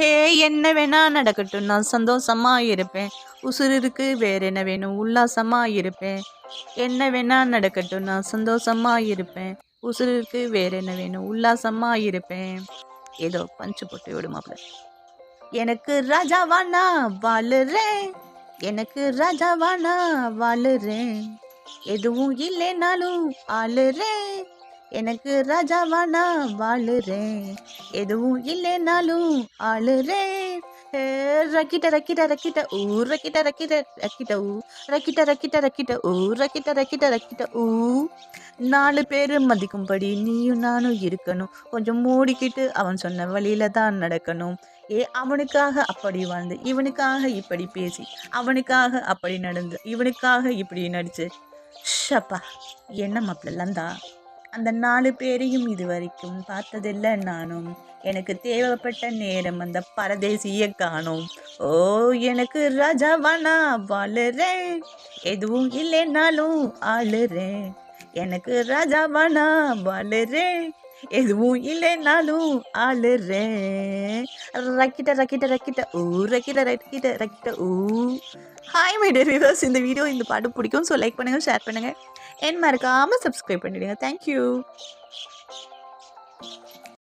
ஹே என்ன வேணா நடக்கட்டும். நான் சந்தோஷமா இருப்பேன். உசுருக்கு வேற என்ன வேணும்? உல்லாசமா இருப்பேன். என்ன வேணா நடக்கட்டும். நான் சந்தோஷமா இருப்பேன். உசுருக்கு வேற என்ன வேணும்? உல்லாசமா இருப்பேன். ஏதோ பஞ்சு போட்டு விடுமாப்ல எனக்கு ராஜாவானா வாழுறேன். எனக்கு ராஜாவானா வாழுறேன். எதுவும் இல்லைனாலும் ஆளுறேன். எனக்கு ராஜாவானா வாழுறேன். எதுவும் இல்லைனாலும் ஆளுறேன். ரக்கிட்ட ரக்கிட்ட ரக்கிட்ட ஊ ரக்கிட்ட ரக்கிட்ட ரக்கிட்ட ஊ ரக்கிட்ட ரக்கிட்ட ரக்கிட்ட ஊ ரக்கிட்ட ரக்கிட்ட ரக்கிட்ட ஊ. நாலு பேர் மதிக்கும்படி நீயும் நானும் இருக்கணும். கொஞ்சம் மூடிக்கிட்டு அவன் சொன்ன வழியில தான் நடக்கணும். ஏ அவனுக்காக அப்படி வாழ்ந்து இவனுக்காக இப்படி பேசி அவனுக்காக அப்படி நடந்து இவனுக்காக இப்படி நடிச்சு. ஷப்பா என்ன மாப்பிள்ளலாம் தான் அந்த நாலு பேரையும் இது வரைக்கும் பார்த்ததில்லை நானும். எனக்கு தேவைப்பட்ட நேரம் அந்த பரதேசிய காணோம். ஓ எனக்கு ராஜாவானா வாழுறேன். எதுவும் இல்லைனாலும் ஆளுறேன். எனக்கு ராஜாவானா வாழுறேன். எதுவும் இல்லைனாலும் ஆளுறேன். ரக்கிட்ட ரக்கிட்ட ரக்கிட்ட ஊ ரக்கிட்ட ரக்கிட்ட ரக்கிட்ட ஊ. ஹாய் மை டியர் இந்த வீடியோ இந்த பாட்டு பிடிக்கும் ஸோ லைக் பண்ணுங்கள் ஷேர் பண்ணுங்கள் என் மறக்காமல் சப்ஸ்கிரைப் பண்ணிவிடுங்க தேங்க்யூ